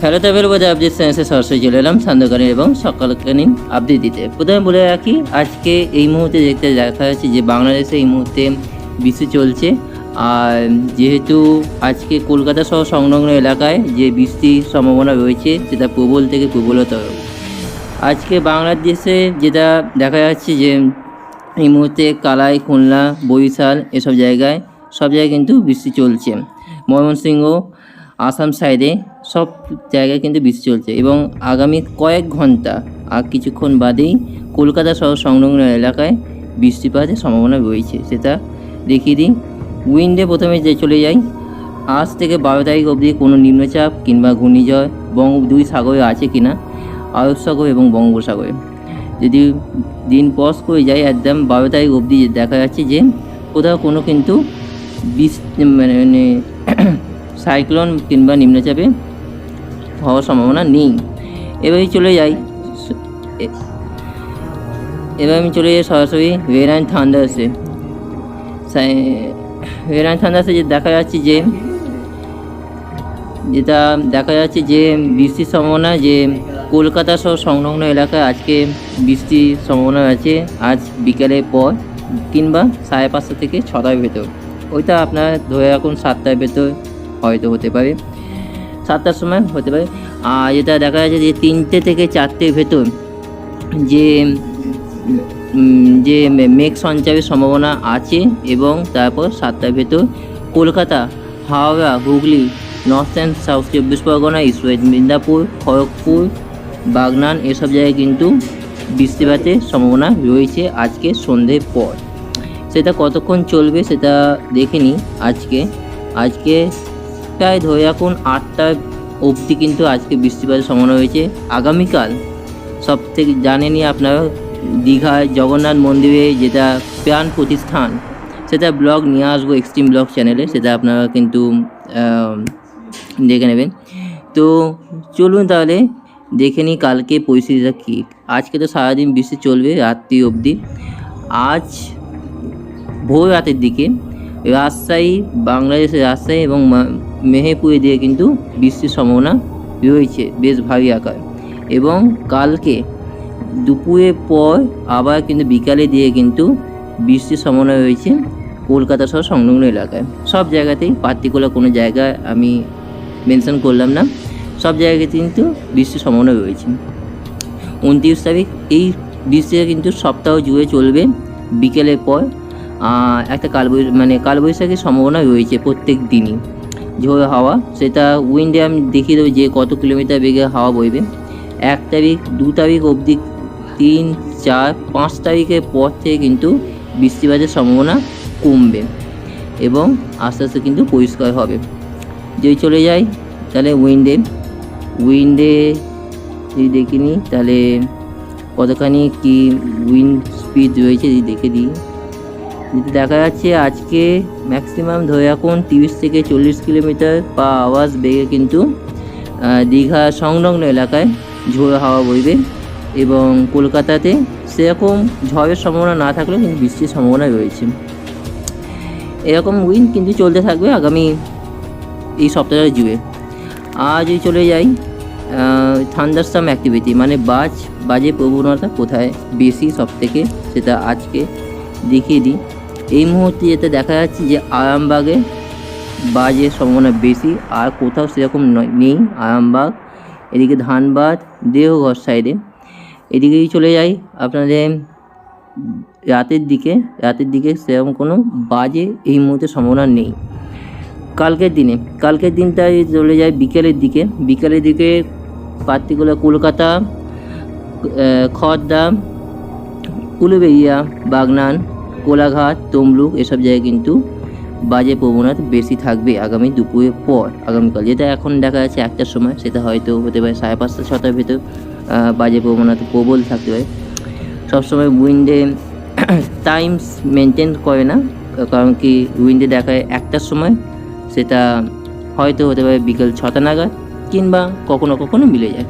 Travel বোধ update সায়েন্সে সরাসরি চলে এলাম সান্ধ্যকালীন এবং সকালকালীন আপডেট দিতে। প্রথমে বলে রাখি, আজকে এই মুহূর্তে দেখতে দেখা যাচ্ছে যে বাংলাদেশে এই মুহূর্তে বৃষ্টি চলছে। আর যেহেতু আজকে কলকাতা সহ সংলগ্ন এলাকায় যে বৃষ্টির সম্ভাবনা রয়েছে, সেটা প্রবল থেকে প্রবলতর। আজকে বাংলাদেশে যেটা দেখা যাচ্ছে যে এই মুহূর্তে কালাই, খুলনা, বরিশাল এসব জায়গায় সব জায়গায় কিন্তু বৃষ্টি চলছে। ময়মনসিংহ, আসাম সাইডে সব জায়গায় কিন্তু বৃষ্টি চলছে এবং আগামী কয়েক ঘণ্টা আর কিছুক্ষণ বাদেই কলকাতা সহ সংলগ্ন এলাকায় বৃষ্টিপাতের সম্ভাবনা রয়েছে। সেটা দেখিয়ে দিই। উইন্ডে প্রথমে যে চলে যাই, আজ থেকে বারো তারিখ অবধি কোনো নিম্নচাপ কিংবা ঘূর্ণিঝড় বঙ্গ দুই সাগরে আছে কিনা আরব সাগর এবং বঙ্গোপসাগরে। যদি দিন পজ করে যায়, একদম বারো তারিখ অবধি দেখা যাচ্ছে যে কোথাও কোনো কিন্তু বিষ মানে মানে সাইক্লোন কিংবা নিম্নচাপে হওয়ার সম্ভাবনা নেই। এবারে চলে যাই। এবার আমি চলে যাই সরাসরি রেন অ্যান্ড থান্ডার্সে রেন থান্ডার্সে যে দেখা যাচ্ছে যে, যেটা দেখা যাচ্ছে যে বৃষ্টির সম্ভাবনা, যে কলকাতা সহ সংলগ্ন এলাকায় আজকে বৃষ্টির সম্ভাবনা আছে আজ বিকেলের পর কিংবা সাড়ে পাঁচটা থেকে ছটার ভেতর। ওইটা আপনার ধরে রাখুন সাতটার ভেতর হয়তো হতে পারে। সাতটার সময় হতে পারে। আর যেটা দেখা যাচ্ছে যে তিনটে থেকে চারটের ভেতর যে যে মেঘ সঞ্চারের সম্ভাবনা আছে এবং তারপর সাতটার ভেতর Kolkata, Howrah, Hooghly, north and south চব্বিশ পরগনা, ইস্ট ওয়েস্ট মেদিনীপুর, খড়গপুর, বাগনান এসব জায়গায় কিন্তু বৃষ্টিপাতের সম্ভাবনা রয়েছে আজকে সন্ধ্যের পর। সেটা কতক্ষণ চলবে সেটা দেখে নিই আজকে। আজকে প্রায় ধরে রাখুন আটটা অবধি কিন্তু আজকে বৃষ্টিপাতের সম্ভাবনা রয়েছে। আগামীকাল সব থেকে জানেনই আপনারা দীঘায় জগন্নাথ মন্দিরে যেটা প্রাণ প্রতিষ্ঠান, সেটা ব্লগ নিয়ে আসব এক্সট্রিম ব্লগ চ্যানেলে সেটা আপনারা কিন্তু দেখে নেবেন। তো চলুন তাহলে দেখে নিই কালকে পরিস্থিতিটা কী। আজকে তো সারাদিন বৃষ্টি চলবে রাত্রি অবধি। আজ ভোর রাতের দিকে রাজশাহী, বাংলাদেশের রাজশাহী এবং মেহেরপুরে দিয়ে কিন্তু বৃষ্টির সম্ভাবনা রয়েছে, বেশ ভারী আকার। এবং কালকে দুপুরের পর আবার কিন্তু বিকালে দিয়ে কিন্তু বৃষ্টির সম্ভাবনা রয়েছে কলকাতা সহ সংলগ্ন এলাকায়। সব জায়গাতেই পার্টিকুলার কোনো জায়গায় আমি মেনশন করলাম না, সব জায়গাতে কিন্তু বৃষ্টির সম্ভাবনা রয়েছে। উনত্রিশ তারিখ, এই বৃষ্টিটা কিন্তু সপ্তাহ জুড়ে চলবে বিকেলের পর একটা কালবৈ মানে কালবৈশাখীর সম্ভাবনা রয়েছে প্রত্যেক দিনই। ঝোড়ো হাওয়া, সেটা উইন্ডে আমি দেখিয়ে দেবো যে কত কিলোমিটার বেগে হাওয়া বইবে। এক তারিখ, দু তারিখ অবধি, তিন, চার, পাঁচ তারিখের পর থেকে কিন্তু বৃষ্টিপাতের সম্ভাবনা কমবে এবং আস্তে আস্তে কিন্তু পরিষ্কার হবে। যদি চলে যাই, তাহলে উইন্ডে উইন্ডে যদি দেখিনি তাহলে কতখানি কি উইন্ড স্পিড রয়েছে যদি দেখে দিই। যদি দেখা যাচ্ছে আজকে ম্যাক্সিমাম ধরে রাখুন তিরিশ থেকে চল্লিশ কিলোমিটার বা আওয়াজ বেগে কিন্তু দীঘা সংলগ্ন এলাকায় ঝোড়ো হাওয়া বইবে এবং কলকাতাতে সেরকম ঝড়ের সম্ভাবনা না থাকলেও কিন্তু বৃষ্টির সম্ভাবনা রয়েছে। এরকম উইন্ড কিন্তু চলতে থাকবে আগামী এই সপ্তাহটা জুড়ে। আর যদি চলে যাই থান্ডারস্টাম অ্যাক্টিভিটি মানে বাজ, বাজে প্রবণতা কোথায়? বেশি সব থেকে সেটা আজকে দেখিয়ে দিই। এই মুহূর্তে যেটা দেখা যাচ্ছে যে আরামবাগে বাজের সম্ভাবনা বেশি, আর কোথাও সেরকম নেই আরামবাগ। এদিকে ধানবাদ দেহঘর সাইডে। এদিকেই চলে যাই আপনাদের রাতের দিকে। রাতের দিকে সেরকম কোনো বাজে এই মুহূর্তে সম্ভাবনা নেই। কালকের দিনে, কালকের দিনটায় চলে যায় বিকেলের দিকে। বিকেলের দিকে পার্টিকুলার কলকাতা খড়দা উলুবেড়িয়া, বাগনান কোলাঘাট, তমলুক এসব জায়গায় কিন্তু বাজে প্রবণতা বেশি থাকবে আগামী দুপুরের পর। আগামীকাল যেটা এখন দেখা যাচ্ছে একটার সময়, সেটা হয়তো হতে পারে সাড়ে পাঁচটা, ছটার ভেতর বাজে প্রবণতা প্রবল থাকতে পারে। সবসময় উইন্ডে টাইমস মেনটেন করে না, কারণ কি উইন্ডে দেখায় একটার সময়, সেটা হয়তো হতে পারে বিকেল ছটা নাগাদ, কিংবা কখনো কখনো মিলে যায়।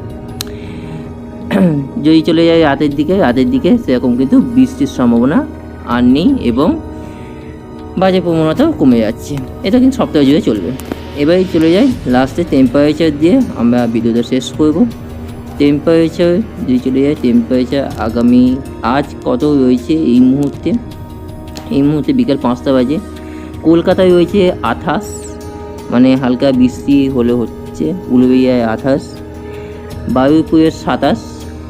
যদি চলে যায় রাতের দিকে রাতের দিকে সেরকম কিন্তু বৃষ্টির সম্ভাবনা আর নেই এবং বাজে প্রবণতাও কমে যাচ্ছে। এটা কিন্তু সপ্তাহ জুড়ে চলবে। এবারে চলে যাই লাস্টে টেম্পারেচার দিয়ে আমরা ভিডিওটা শেষ করব। টেম্পারেচার যদি চলে যাই টেম্পারেচার আগামী আজ কত রয়েছে এই মুহূর্তে? এই মুহূর্তে বিকাল পাঁচটা বাজে। কলকাতায় রয়েছে আঠাশ মানে হালকা বৃষ্টি হলে হচ্ছে উলুবেড়িয়ায় আঠাশ বারুইপুরের সাতাশ,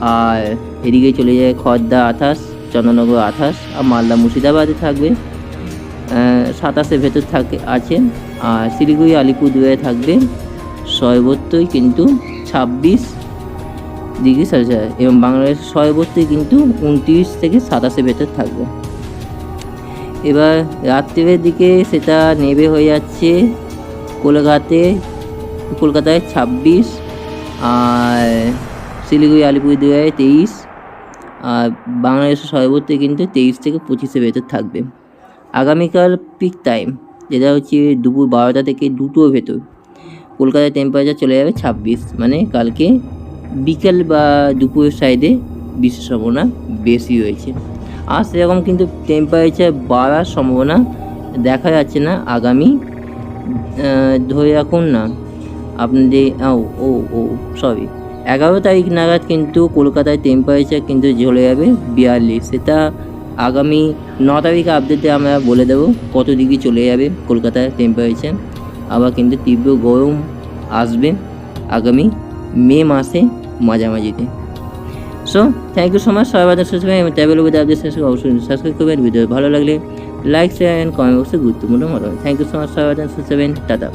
আর এদিকে চলে যায় খর্দা আঠাশ চন্দ্রনগর আঠাশ, আর মালদা মুর্শিদাবাদে থাকবে। সাতাশে ভেতর থাকে, আছে। আর শিলিগুড়ি, আলিপুরদুয়ারে থাকবে। সর্বত্রই কিন্তু ছাব্বিশ ডিগ্রি সেলসিয়াস, এবং বাংলাদেশের সর্বত্রই কিন্তু উনত্রিশ থেকে সাতাশে ভেতর থাকবে। এবার রাত্রের দিকে সেটা নেবে হয়ে যাচ্ছে কলকাতাতে কলকাতায় ছাব্বিশ, আর শিলিগুড়ি, আলিপুরদুয়ারে তেইশ। বাংলাদেশের সর্বত্র কিন্তু তেইশ থেকে পঁচিশের ভেতর থাকবে। আগামীকাল পিক টাইম যেটা হচ্ছে দুপুর বারোটা থেকে দুটোর ভেতর। কলকাতার টেম্পারেচার চলে যাবে ছাব্বিশ মানে কালকে বিকেল বা দুপুরের সাইডে বৃষ্টির সম্ভাবনা বেশি রয়েছে। আর সেরকম কিন্তু টেম্পারেচার বাড়ার সম্ভাবনা দেখা যাচ্ছে না আগামী ধরে রাখুন না, আপনাদের ও ও ও সরি এগারো তারিখ নাগাদ কিন্তু কলকাতায় টেম্পারেচার কিন্তু চলে যাবে বিয়াল্লিশ। সেটা আগামী ন তারিখ আপডেটে আমরা বলে দেবো কত ডিগ্রি চলে যাবে কলকাতায় টেম্পারেচার আবার কিন্তু তীব্র গরম আসবে আগামী মে মাসে মাঝামাঝিতে। So thank you so much সবাই বাজার সাবস্ক্রাইব এবং ট্যাবেল উপরে আপডেট শেষ অবশ্যই সাবস্ক্রাইব করবেন। ভিডিও ভালো লাগলে লাইক শেয়ার অ্যান্ড কমেন্ট বক্সে গুরুত্বপূর্ণ মতো থ্যাংক ইউ সো মাচ সবাই বাজার সাবস্ক্রাইব টাটা।